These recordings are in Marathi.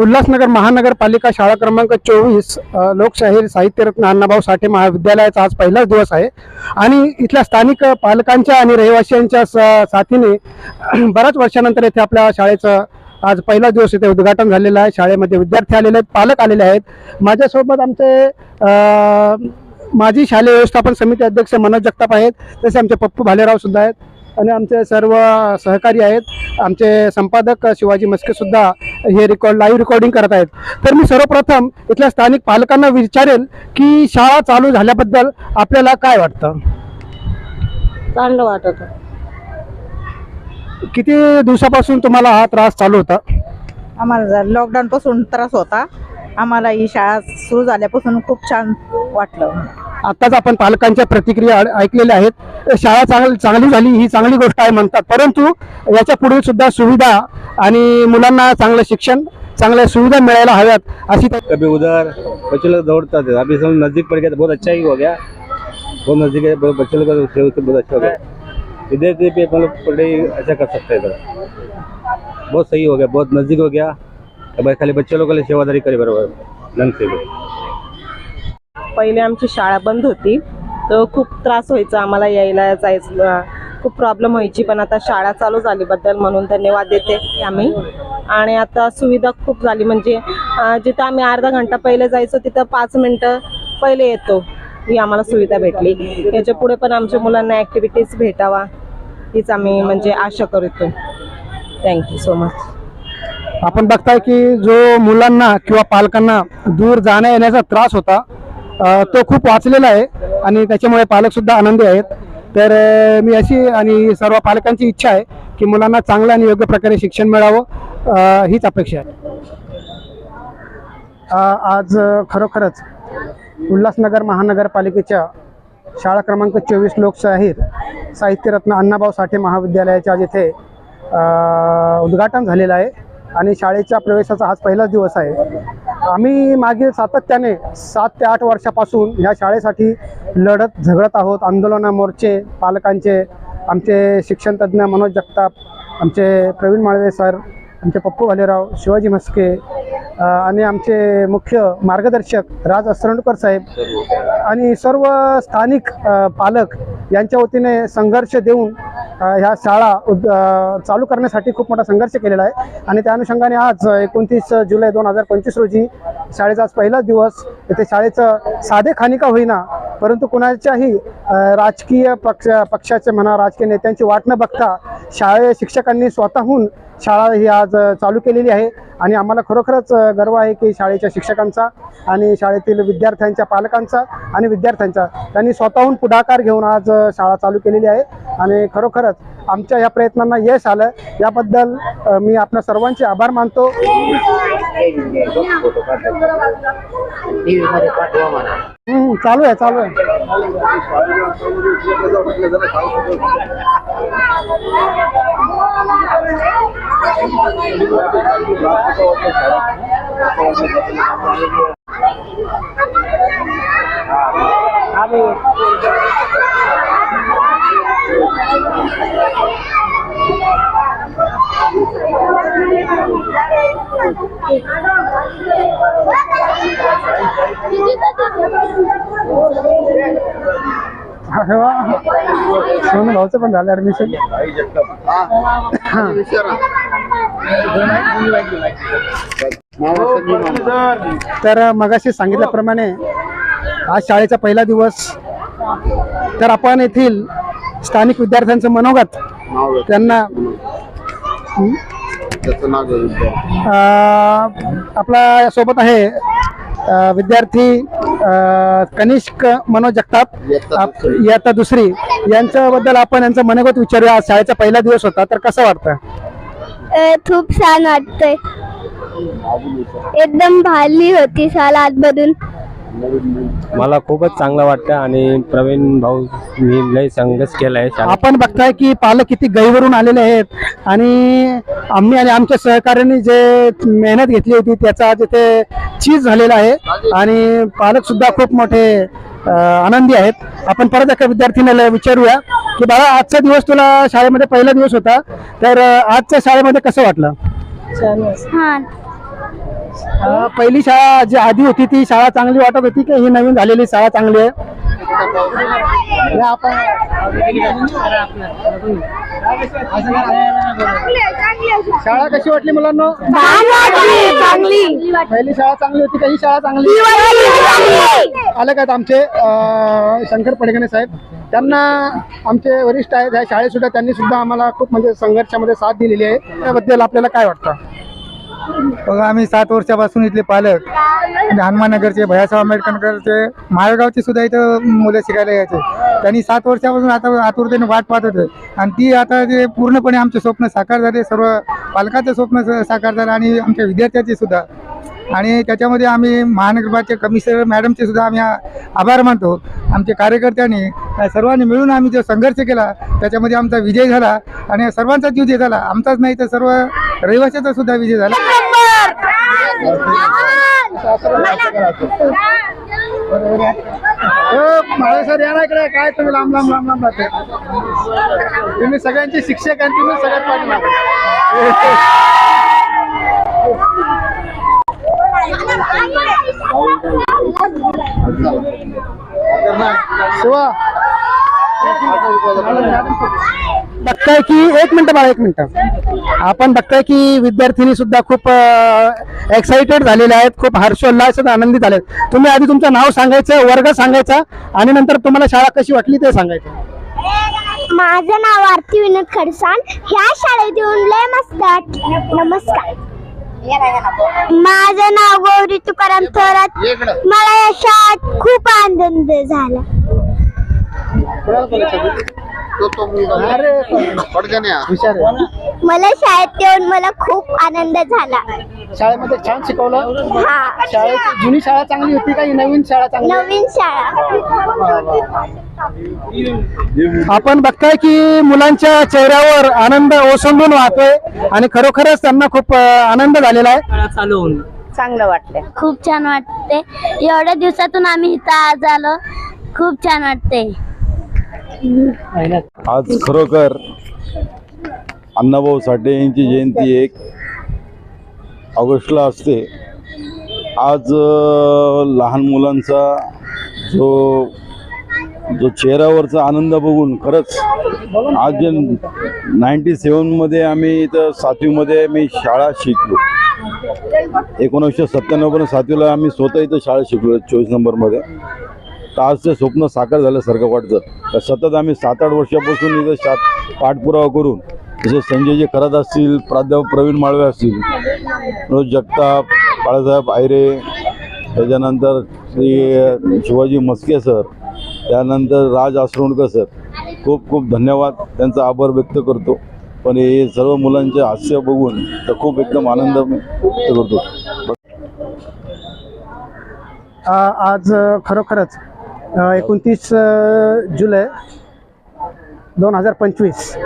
उल्हासनगर महानगरपालिका शाळा क्रमांक चोवीस लोकशाहीर साहित्यरत्न अण्णाभाऊ साठे महाविद्यालयाचा आज पहिलाच दिवस आहे. आणि इथल्या स्थानिक पालकांच्या आणि रहिवाशांच्या साथीने बऱ्याच वर्षानंतर येथे आपल्या शाळेचं आज पहिला दिवस इथे उद्घाटन झालेलं आहे. शाळेमध्ये विद्यार्थी आलेले आहेत पालक आलेले आहेत. माझ्यासोबत आमचे माजी शालेय व्यवस्थापन समिती अध्यक्ष मनोज जगताप आहेत. तसे आमचे पप्पू भालेराव सुद्धा आहेत. आणि आमचे सर्व सहकारी आहेत. आमचे संपादक शिवाजी मस्के सुद्धा हे रेकॉर्ड लाईव्ह रेकॉर्डिंग करत आहेत. तर मी सर्वप्रथम इथल्या स्थानिक पालकांना विचारेल की शाळा चालू झाल्याबद्दल आपल्याला काय वाटतं? चांगलं वाटत. किती दिवसापासून तुम्हाला हा त्रास चालू होता? आम्हाला लॉकडाऊन पासून त्रास होता आम्हाला ही शाळा सुरू झाल्यापासून खूप छान वाटलं. आताच आपण पालकांच्या प्रतिक्रिया ऐकलेल्या आहेत. शाळा चांगली चांगली झाली ही चांगली गोष्ट आहे म्हणतात. परंतु याच्यापुढे सुद्धा सुविधा आणि मुलांना चांगलं शिक्षण चांगल्या सुविधा मिळायला हव्यात अशी कभी उधर बच्चे लोग दौड़ता थे। अभी सब नजदीक पड़ गया तो बहुत अच्छा ही हो गया। बहुत नजदीक है बच्चे लोग बहुत अच्छा हो गया। इधर से भी मतलब पढ़ाई अच्छा कर सकते हैं इधर। बहुत सही हो गया बहुत नजदीक हो गया। अब खाली बच्चे लोग सेवादारी करे बरोबर ढंग से भी। पहिले आमची शाळा बंद होती. तर खूप त्रास व्हायचा आम्हाला यायला जायचं खूप प्रॉब्लेम व्हायची पण आता शाळा चालू झालीबद्दल म्हणून धन्यवाद देते आम्ही. आणि आता सुविधा खूप झाली म्हणजे जिथं आम्ही अर्धा घंटा पहिले जायचो तिथं पाच मिनटं पहिले येतो. ही आम्हाला सुविधा भेटली. याच्यापुढे पण आमच्या मुलांना ॲक्टिव्हिटीज भेटावा हीच आम्ही म्हणजे आशा करतो. थँक्यू सो मच आपण बघताय की जो मुलांना किंवा पालकांना दूर जाण्या येण्याचा त्रास होता तो खूप वाचलेला आहे आणि त्याच्यामुळे पालकसुद्धा आनंदी आहेत. तर मी अशी आणि सर्व पालकांची इच्छा आहे की मुलांना चांगलं आणि योग्य प्रकारे शिक्षण मिळावं हीच अपेक्षा आहे. आज खरोखरच उल्हासनगर महानगरपालिकेच्या शाळा क्रमांक चोवीस लोकशाहीर साहित्यरत्न अण्णाभाऊ साठे महाविद्यालयाच्या आज इथे उद्घाटन झालेलं आहे. आणि शाळेच्या प्रवेशाचा आज पहिलाच दिवस आहे. आम्ही मागील सातत्याने सात ते आठ वर्षापासून ह्या शाळेसाठी लढत झगडत आहोत. आंदोलनं मोर्चे पालकांचे आमचे शिक्षणतज्ज्ञ मनोज जगताप आमचे प्रवीण माळवे सर आमचे पप्पू भालेराव शिवाजी म्हस्के आणि आमचे मुख्य मार्गदर्शक राज असरंडकर साहेब आणि सर्व स्थानिक पालक यांच्या वतीने संघर्ष देऊन ह्या शाळा उद- चालू करण्यासाठी खूप मोठा संघर्ष केलेला आहे. आणि त्या अनुषंगाने आज एकोणतीस जुलै दोन हजार पंचवीस रोजी शाळेचा आज पहिलाच दिवस. येथे शाळेचं साधे खानिका होईना परंतु कुणाच्याही राजकीय पक्ष पक्षाचे म्हणा राजकीय नेत्यांची वाट न बघता शाळे शिक्षकांनी स्वतःहून शाळा ही आज चालू केलेली आहे. आणि आम्हाला खरोखरच गर्व आहे की शाळेच्या शिक्षकांचा आणि शाळेतील विद्यार्थ्यांच्या पालकांचा आणि विद्यार्थ्यांचा त्यांनी स्वतःहून पुढाकार घेऊन आज शाळा चालू केलेली आहे. आणि खरोखर आमच्या या प्रयत्नांना यश आलं. याबद्दल मी आपल्या सर्वांचे आभार मानतो. चालू आहे चालू आहे. सोनू भाऊचं पण झालं ऍडमिशन तर मगाशी सांगितल्याप्रमाणे आज शाळेचा पहिला दिवस. तर आपण येथील स्थानिक विद्यार्थ्यांचं मनोगत त्यांना अं, आपला सोबत आहे अं, विद्यार्थी अं, कनिष्क मनोज जगताप आप- इयत्ता दुसरी. यांच्याबद्दल आपण यांचं मनोगत विचारूया. आज शाळेचा पहिला दिवस होता तर कसं वाटतं? अ, खूप छान वाटतंय. एकदम भाली होती शाळा आतमधून मला खूपच चांगलं वाटतं आणि प्रवीण भाऊ मी लय संघर्ष केलाय. शाळेत. आपण बघताय की पालक किती गैवरून आलेले आहेत. आणि आम्ही आणि आमच्या सहकार्याने जे मेहनत घेतली होती त्याचा आज इथे चीज झालेला आहे. आणि पालक सुद्धा खूप मोठे आनंदी आहेत. आपण परत एका विद्यार्थीने विचारूया की बाळा आजचा दिवस तुला शाळेमध्ये पहिला दिवस होता. तर आजच्या शाळेमध्ये कसं वाटलं? पहिली शाळा जी आधी होती ती शाळा चांगली वाटत होती की ही नवीन झालेली शाळा चांगली आहे? आपण शाळा कशी वाटली मुलांना? चांगली पहिली शाळा चांगली होती का ही शाळा चांगली. आले आहेत आमचे शंकर पडगणे साहेब? त्यांना आमचे वरिष्ठ आहेत ह्या शाळेत सुद्धा त्यांनी सुद्धा आम्हाला खूप म्हणजे संघर्षामध्ये साथ दिलेली आहे. त्याबद्दल आपल्याला काय वाटतं? बघा आम्ही सात वर्षापासून इथले पालक. म्हणजे हनुमाननगरचे भयासाहेब आंबेडकरचे माळेगावचे सुद्धा इथं मुलं शिकायला यायचे. त्यांनी सात वर्षापासून आता आतुरतेने वाट पाहत होते. आणि ती आता ते पूर्णपणे आमचे स्वप्न साकार झाले सर्व पालकाचं स्वप्न स- साकार झालं आणि आमच्या विद्यार्थ्याचे सुद्धा. आणि त्याच्यामध्ये आम्ही महानगरपालिका कमिशनर मॅडमचे सुद्धा आम्ही आभार मानतो. आमच्या कार्यकर्त्यांनी सर्वांनी मिळून आम्ही जो संघर्ष केला त्याच्यामध्ये आमचा विजय झाला आणि सर्वांचाच विजय झाला. आमचाच नाही तर सर्व रहिवाशाचा सुद्धा विजय झाला. सर या ना इकडे. काय तुम्ही लांब लांब लांब लांब राहते? तुम्ही सगळ्यांचे शिक्षक आणि तुम्ही सगळ्यात पाठीमागे. शिवा. बघताय की एक मिनिट बाळा एक मिनिट. आपण बघताय की विद्यार्थिनी सुद्धा खूप एक्साइटेड झालेल्या आहेत खूप हर्षोल्लास आनंदित झाले तुम्ही आधी तुमचं नाव सांगायचं वर्ग सांगायचा आणि नंतर तुम्हाला शाळा कशी वाटली ते सांगायचं. माझं नाव आरती विनोद खडसान ह्या शाळेत येऊन लय मस्त नमस्कार. माझं नाव गौरी तुकाराम थोरात. मला या शाळेत खूप आनंद झाला. अरे हुशार आहे. मला शाळेत येऊन मला खूप आनंद झाला. शाळेमध्ये छान शिकवलं? हा. शाळेची जुनी शाळा चांगली होती का? ही नवीन शाळा चांगली? नवीन शाळा. आपण बघताय की मुलांच्या चेहऱ्यावर आनंद ओसंडून वाहतोय आणि खरोखरच त्यांना खूप अ, आनंद झालेला आहे. चांगलं वाटतंय. खूप छान वाटते एवढ्या दिवसातून आम्ही इथं आज आलो. खूप छान वाटते आज खरोखर अण्णाभाऊ साठे यांची जयंती एक ऑगस्टला असते. आज लहान मुलांचा जो जो चेहऱ्यावरचा आनंद बघून खरंच आज जे नाईन्टी सेवनमध्ये आम्ही इथं सातवीमध्ये मी शाळा शिकलो. एकोणीसशे सत्त्याण्णवपर्यंत सातवीला आम्ही स्वतः इथं शाळा शिकलो चोवीस नंबरमध्ये. तर स्वप्न साकार झाल्यासारखं वाटतं तर सतत आम्ही सात आठ वर्षापासून इथं शा पाठपुरावा करून जसे संजयजी खरात असतील प्राध्यापक प्रवीण माळवे असतील जगताप बाळासाहेब आयरे त्याच्यानंतर श्री शिवाजी मस्के सर त्यानंतर राज आसरोणकर सर. खूप खूप धन्यवाद. त्यांचा आभार व्यक्त करतो. पण हे सर्व मुलांचे हास्य बघून तर खूप एकदम आनंद मी व्यक्त करतो. आज खरोखरच एकोणतीस जुलै दोन हजार पंचवीस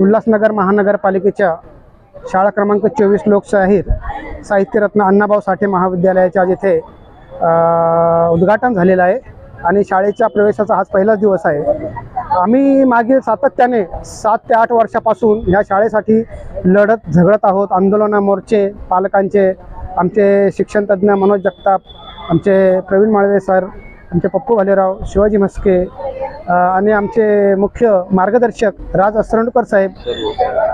उल्हासनगर महानगरपालिकेच्या शाळा क्रमांक चोवीस लोकशाहीर साहित्यरत्न अण्णाभाऊ साठे महाविद्यालयाच्या आज उद्घाटन झालेलं आहे आणि शाळेच्या प्रवेशाचा आज पहिलाच दिवस आहे. आम्ही मागील सातत्याने सात ते आठ वर्षापासून ह्या शाळेसाठी लढत झगडत आहोत. आंदोलन मोर्चे पालकांचे आमचे शिक्षणतज्ज्ञ मनोज जगताप आमचे प्रवीण माळवे सर आमचे पप्पू भालेराव शिवाजी म्हस्के आणि आमचे मुख्य मार्गदर्शक राज असरणकर साहेब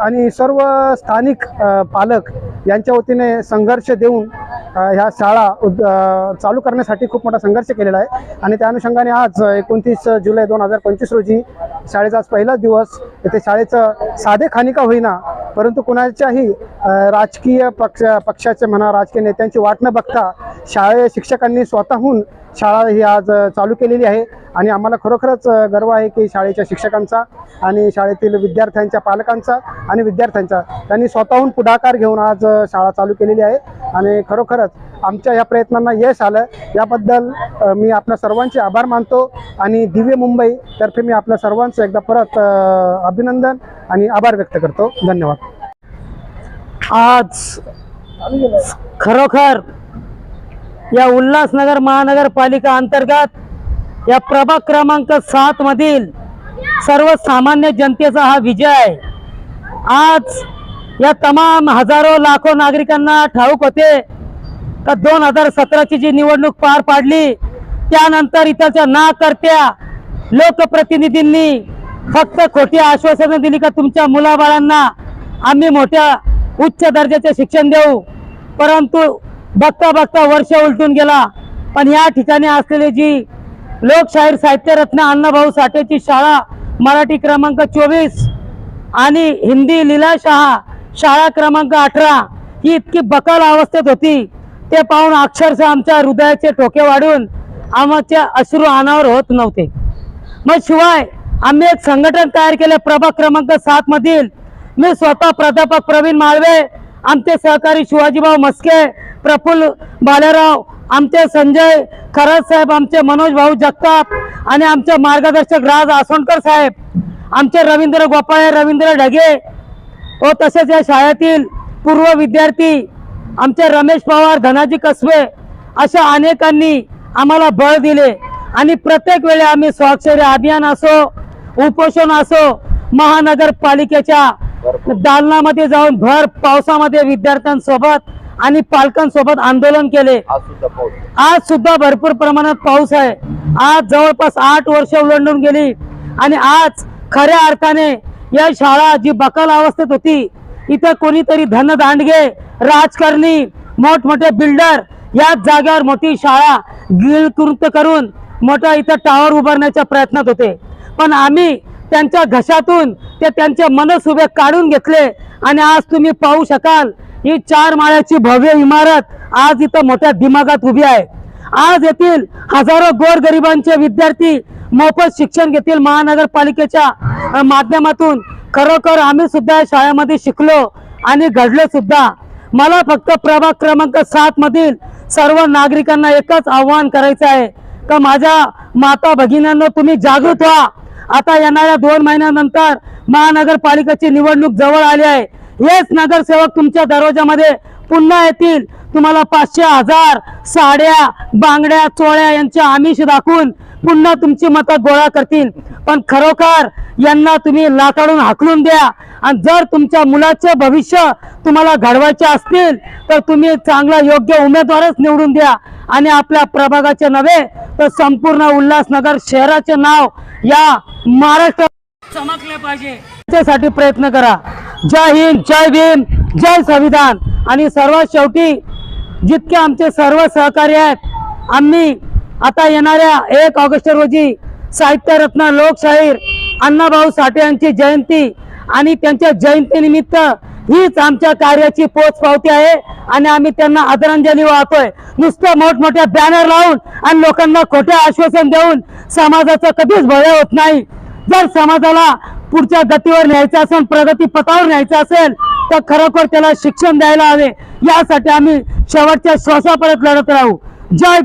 आणि सर्व स्थानिक पालक यांच्या वतीने संघर्ष देऊन ह्या शाळा उद- चालू करण्यासाठी खूप मोठा संघर्ष केलेला आहे. आणि त्या अनुषंगाने आज एकोणतीस जुलै दोन हजार पंचवीस रोजी शाळेचा आज पहिलाच दिवस. येथे शाळेचं साधे खानिका होईना परंतु कुणाच्याही राजकीय पक्ष पक्षाचे म्हणा राजकीय नेत्यांची वाट न बघता शाळे शिक्षकांनी स्वतःहून शाळा ही आज चालू केलेली आहे. आणि आम्हाला खरोखरच गर्व आहे की शाळेच्या शिक्षकांचा आणि शाळेतील विद्यार्थ्यांच्या पालकांचा आणि विद्यार्थ्यांचा त्यांनी स्वतःहून पुढाकार घेऊन आज शाळा चालू केलेली आहे. आणि खरोखरच आमच्या या प्रयत्नांना यश आलं. याबद्दल मी आपल्या सर्वांचे आभार मानतो आणि दिव्य मुंबई तर्फे मी आपल्या सर्वांचं एकदा परत अभिनंदन आणि आभार व्यक्त करतो. धन्यवाद. आज खरोखर या उल्हासनगर महानगरपालिका अंतर्गत या प्रभाग क्रमांक सात मधील सर्वसामान्य जनतेचा हा विजय आहे. आज या तमाम हजारो लाखो नागरिकांना ठाऊक होते का दोन हजार सतराची जी निवडणूक पार पाडली त्यानंतर इथंच्या ना करत्या लोकप्रतिनिधींनी फक्त खोटी आश्वासनं दिली का तुमच्या मुलाबाळांना आम्ही मोठ्या उच्च दर्जाचे शिक्षण देऊ. परंतु बघता बघता वर्ष उलटून गेला. पण या ठिकाणी असलेली जी लोकशाहीर साहित्यरत्न अण्णाभाऊ साठेची शाळा मराठी क्रमांक चोवीस आणि हिंदी लीलाशहा शाळा क्रमांक अठरा ही इतकी बकाल अवस्थेत होती. ते पाहून अक्षरशः आमच्या हृदयाचे ठोके वाढून आमच्या अश्रू अनावर होत नव्हते. मग शिवाय आम्ही एक संघटन तयार केले प्रभाग क्रमांक सात मधील. मी स्वतः प्राध्यापक प्रवीण माळवे आमचे सहकारी शिवाजीभाऊ मस्के प्रफुल्ल बालेराव आमचे संजय खरज साहेब आमचे मनोज भाऊ जगताप आणि आमचे मार्गदर्शक राज आसोणकर साहेब आमचे रवींद्र गोपाळे रवींद्र ढगे व तसेच या शाळेतील पूर्व विद्यार्थी आमचे रमेश पवार धनाजी कसबे अशा अनेकांनी आम्हाला बळ दिले. आणि प्रत्येक वेळी आम्ही स्वाक्षरी अभियान असो उपोषण असो महानगरपालिकेच्या दालनामध्ये जाऊन भर पावसामध्ये विद्यार्थ्यांसोबत आणि पालकांसोबत आंदोलन केले. आज सुद्धा भरपूर प्रमाणात पाऊस आहे. आज जवळपास आठ वर्ष ओलांडून गेली. आणि आज खऱ्या अर्थाने या शाळा जी बकाल अवस्थेत होती इथं कोणीतरी धनदांडगे राजकारणी मोठमोठे बिल्डर याच जागेवर मोठी शाळा गिळकृत करून मोठा इथं टावर उभारण्याच्या प्रयत्नात होते. पण आम्ही त्यांच्या घशातून ते त्यांचे मनसुबे काढून घेतले आणि आज तुम्ही पाहू शकाल ही चार माळ्याची भव्य इमारत आज इथं मोठ्या दिमागात उभी आहे. आज येथील हजारो गोरगरिबांचे विद्यार्थी मोफत शिक्षण घेतील महानगरपालिकेच्या माध्यमातून. खरोखर आम्ही सुद्धा शाळेमध्ये शिकलो आणि घडलो सुद्धा. मला फक्त प्रभाग क्रमांक सात मधील सर्व नागरिकांना एकच आव्हान करायचं आहे. का माझ्या माता भगिनींना तुम्ही जागृत व्हा. आता येणाऱ्या दोन महिन्यानंतर महानगरपालिकेची निवडणूक जवळ आली आहे. हेच नगरसेवक तुमच्या दरवाजामध्ये पुन्हा येतील. तुम्हाला पाचशे हजार साड्या बांगड्या चोळ्या यांचे आमिष दाखवून पुन्हा तुमची मतं गोळा करतील. पण खरोखर यांना तुम्ही लाताडून हाकलून द्या. आणि जर तुमच्या मुलाचे भविष्य तुम्हाला घडवायचे असतील तर तुम्ही चांगला योग्य उमेदवारच निवडून द्या. आणि आपल्या प्रभागाचे नव्हे तर संपूर्ण उल्हासनगर शहराचे नाव या महाराष्ट्र चमकले पाहिजे. त्यासाठी प्रयत्न करा. जय हिंद जय भीम जय संविधान. आणि सर्वात शेवटी जितके आमचे सर्व सहकारी आहेत आम्ही आता येणाऱ्या एक ऑगस्ट रोजी साहित्यरत्न लोकशाहीर अण्णाभाऊ साठे यांची जयंती आणि त्यांच्या जयंतीनिमित्त हीच आमच्या कार्याची पोच पावती आहे आणि आम्ही त्यांना आदरांजली वाहतोय. नुसतं मोठमोठ्या बॅनर लावून आणि लोकांना खोट्या आश्वासन देऊन समाजाचं कधीच भय होत नाही. जर समाजाला पुढच्या गतीवर न्यायचं असेल प्रगती पथावर न्यायचं असेल तर खरोखर त्याला शिक्षण द्यायला हवे. यासाठी आम्ही शेवटच्या श्वासापर्यंत लढत राहू. जय